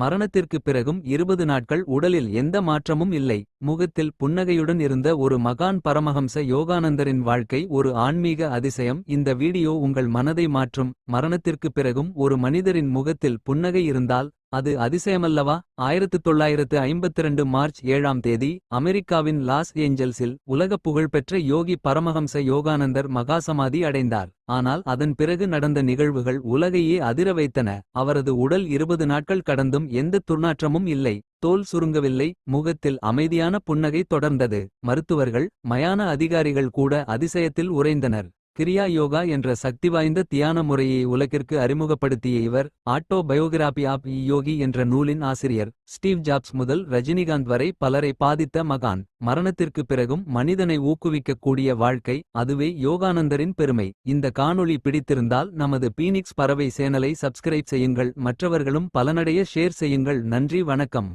மரணத்திற்குப் பிறகும் இருபது நாட்கள் உடலில் எந்த மாற்றமும் இல்லை. முகத்தில் புன்னகையுடன் இருந்த ஒரு மகான் பரமஹம்ச யோகானந்தரின் வாழ்க்கை ஒரு ஆன்மீக அதிசயம். இந்த வீடியோ உங்கள் மனதை மாற்றும். மரணத்திற்குப் பிறகும் ஒரு மனிதரின் முகத்தில் புன்னகை இருந்தால் அது அதிசயமல்லவா? ஆயிரத்து தொள்ளாயிரத்து ஐம்பத்திரண்டு மார்ச் ஏழாம் தேதி அமெரிக்காவின் லாஸ் ஏஞ்சல்ஸில் உலகப் புகழ்பெற்ற யோகி பரமஹம்ச யோகானந்தர் மகாசமாதி அடைந்தார். ஆனால் அதன் பிறகு நடந்த நிகழ்வுகள் உலகையே அதிர வைத்தன. அவரது உடல் இருபது நாட்கள் கடந்தும் எந்த துர்நாற்றமும் இல்லை. தோல் சுருங்கவில்லை. முகத்தில் அமைதியான புன்னகை தொடர்ந்தது. மருத்துவர்கள் மயான அதிகாரிகள் கூட அதிசயத்தில் உறைந்தனர். கிரியா யோகா என்ற சக்தி வாய்ந்த தியான முறையை உலகிற்கு அறிமுகப்படுத்திய இவர் autobiography of a yogi என்ற நூலின் ஆசிரியர் ஸ்டீவ் ஜாப்ஸ் முதல் ரஜினிகாந்த் வரை பலரை பாதித்த மகான். மரணத்திற்கு பிறகும் மனிதனை ஊக்குவிக்கக்கூடிய வாழ்க்கை அதுவே யோகானந்தரின் பெருமை. இந்த காணொளி பிடித்திருந்தால் நமது பீனிக்ஸ் பறவை சேனலை சப்ஸ்கிரைப் செய்யுங்கள் மற்றவர்களும் பலனடைய ஷேர் செய்யுங்கள். நன்றி வணக்கம்.